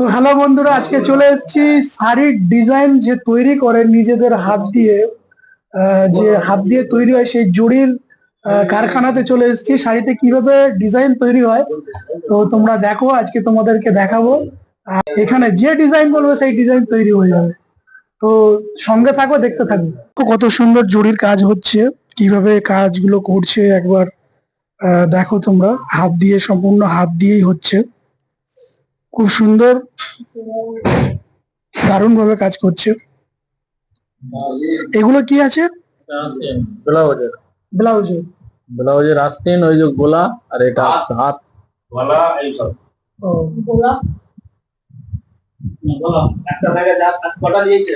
তো হ্যালো বন্ধুরা আজকে চলে এসেছি শাড়ির ডিজাইন যে তৈরি করে নিজেদের হাত দিয়ে যে হাত দিয়ে তৈরি হয় সেই আহ, কারখানাতে চলে এসেছি। শাড়িতে কীভাবে ডিজাইন তৈরি হয় তো তোমরা দেখো আজকে তোমাদেরকে দেখাবো। এখানে যে ডিজাইন বলবে সেই ডিজাইন তৈরি হয়ে যাবে। তো সঙ্গে থাকো দেখতে থাকো। কত সুন্দর জরির কাজ হচ্ছে কীভাবে কাজগুলো করছে একবার দেখো তোমরা। হাত দিয়ে সম্পূর্ণ হাত দিয়েই হচ্ছে। খুব সুন্দর দারুণ ভাবে কাজ করছে। এগুলো কি আছে? ব্লাউজের। ব্লাউজে ব্লাউজের আস্তিন ওই যে গোলা আর এটা হাত। গলা এইসব একটা থেকে যা কটা দিয়েছে?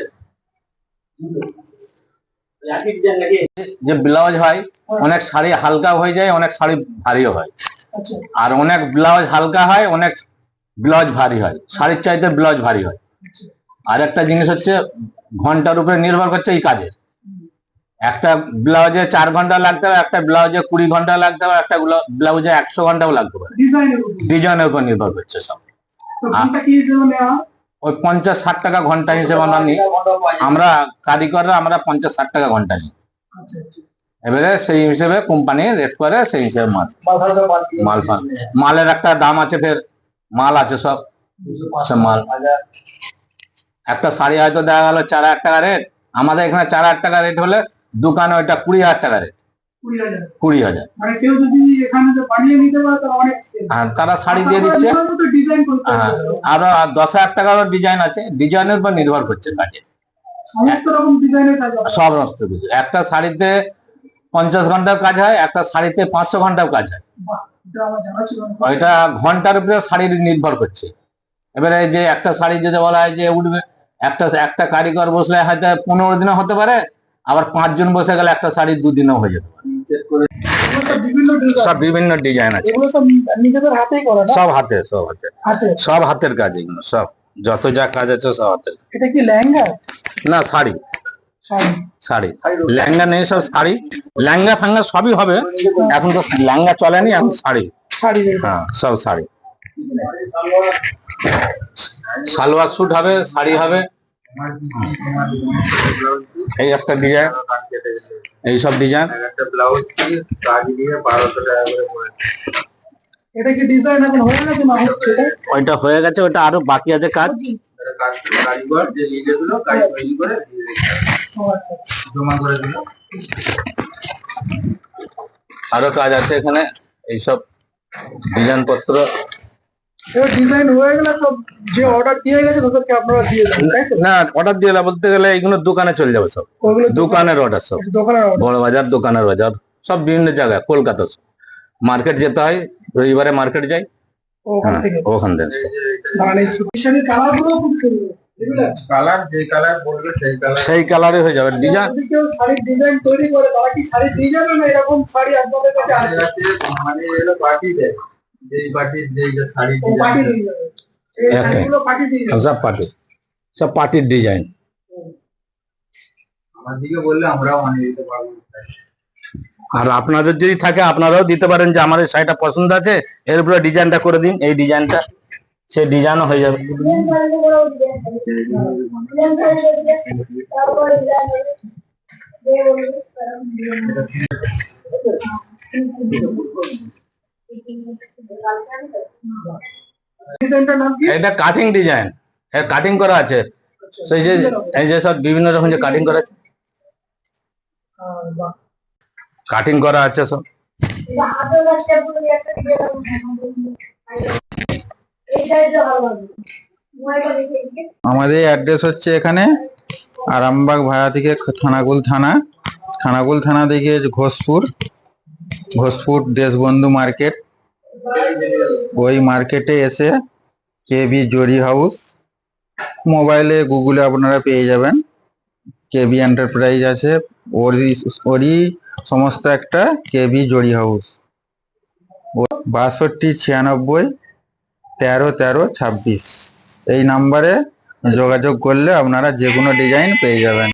ব্লাউজ হয় অনেক শাড়ি হালকা হয়ে যায় অনেক শাড়ি ভারীও হয়। আচ্ছা। আর অনেক ব্লাউজ হালকা হয় অনেক ব্লাউজ ভারী হয় শাড়ির চাইতে ব্লাউজ ভারী হয়। আর একটা জিনিস হচ্ছে ঘণ্টার উপরে নির্ভর করছে এই কাজের। একটা ব্লাউজে চার ঘণ্টা লাগতে হবে একটা ব্লাউজে কুড়ি ঘণ্টা লাগতে হবে একটা ব্লাউজে একশো ঘন্টাও লাগতে পারে। ডিজাইনের উপর নির্ভর। করছে সব? ওই পঞ্চাশ ষাট টাকা ঘণ্টা হিসেবে আমরা নিই। আমরা কারিগররা আমরা পঞ্চাশ ষাট টাকা ঘণ্টা নিই। আচ্ছা আচ্ছা। এবারে সেই হিসেবে কোম্পানি রেট করে সেই হিসেবে মাল মাল মালের একটা দাম আছে ফের মাল আছে সব। মাল। একটা শাড়ি হয়তো দেখা গেল চার হাজার টাকা রেট আমাদের এখানে চার হাজার টাকা রেট হলে দোকানে ওইটা কুড়ি হাজার টাকা রেট কুড়ি হাজার। মানে। আর তারা শাড়ি দিয়ে দিচ্ছে। হ্যাঁ, আরও দশ হাজার টাকারও ডিজাইন আছে। ডিজাইনের উপর নির্ভর করছে কাজে সব কিছু। একটা শাড়িতে পঞ্চাশ ঘণ্টার কাজ হয় একটা শাড়িতে পাঁচশো ঘণ্টার কাজ হয়। এটা ঘণ্টার উপরে শাড়ির নির্ভর করছে। এবারে যে একটা শাড়ি যদি বলা হয় যে উঠবে একটা একটা কারিগর বসলে হয়তো পনেরো দিনও হতে পারে আবার পাঁচজন বসে গেলে একটা শাড়ি দুদিনও হয়ে যেতে পারে। সব বিভিন্ন ডিজাইন আছে। সব হাতে হাতে। হাতের কাজ এগুলো সব। যত যা কাজ আছে সব হাতের। এটা কি লেহেঙ্গা? না শাড়ি। শাড়ি। নেই সব শাড়ি। ফাঙ্গা সবই হবে। এখন তো লেহেঙ্গা চলেনি এখন শাড়ি। শাড়ি হ্যাঁ সব শাড়ি। সালোয়ার স্যুট হবে শাড়ি হবে। এই একটা ডিজাইন এই সব ডিজাইন একটা ব্লাউজ কাজ দিয়ে বারোশো টাকা করে পড়ে এটা কি ডিজাইন এখন হয়ে গেছে না হচ্ছে ওইটা হয়ে গেছে ওটা আরও বাকি আছে কাজ। কারিগর যে নিয়ে গেছিল কাজ তৈরি করে দিয়ে। জমা করে দিল। আরও কাজ আছে এখানে এইসব ডিজাইন পত্র এবার ডিজাইন হয়ে গেলে সব যে অর্ডার দিয়ে গেছে তাদেরকে আপনারা দিয়ে দেন না অর্ডার দিয়ে বলতে গেলে এগুলো দোকানে চলে যাবে সব। দোকানের অর্ডার সব। দোকানের। বড় বাজার দোকানের বাজার সব বিভিন্ন জায়গায় কলকাতা মার্কেট যেতে হয় রবিবারে মার্কেট যাই। ওখান হ্যাঁ, থেকে। ওখান থেকে। মানে কালার যে কালার বলবে সেই কালার সেই কালারে হয়ে যাবে। ডিজাইন কেউ শাড়ির ডিজাইন তৈরি করে তারা কি শাড়ি দিয়ে যাবে না এরকম শাড়ি আপনাদের কাছে মানে এগুলো পার্টি দেয় যেই পার্টির যেই শাড়ি ও পাঠিয়ে দিয়ে যাবে। শাড়িগুলো পাঠিয়ে দিয়ে সব পার্টি সব পার্টির ডিজাইন আমার দিকে বললে আমরাও বানিয়ে দিতে পারব। আর আপনাদের যদি থাকে আপনারাও দিতে পারেন যে আমার এই শাড়িটা পছন্দ আছে। এর উপরে ডিজাইনটা করে দিন। এই ডিজাইনটা সেই ডিজাইনও হয়ে যাবে। এটা কাটিং ডিজাইন কাটিং করা আছে। সেই যে, এই যে সব বিভিন্ন রকম যে কাটিং করা আছে। কাটিং করা আছে সব। আমাদের অ্যাড্রেস হচ্ছে এখানে আরামবাগ ভাড়া থেকে থানাকুল থানা। থানাকুল থানা থেকে ঘোষপুর। ঘোষপুর দেশবন্ধু মার্কেট। ওই মার্কেটে এসে কেবি জরি হাউস। মোবাইলে গুগলে আপনারা পেয়ে যাবেন। কেবি এন্টারপ্রাইজ আছে। ওরই ওরই সমস্ত একটা কেবি জরি হাউস। বাষট্টি ছিয়ানব্বই তেরো তেরো ছাব্বিশ। এই নাম্বারে যোগাযোগ করলে আপনারা যে কোনো ডিজাইন পেয়ে যাবেন।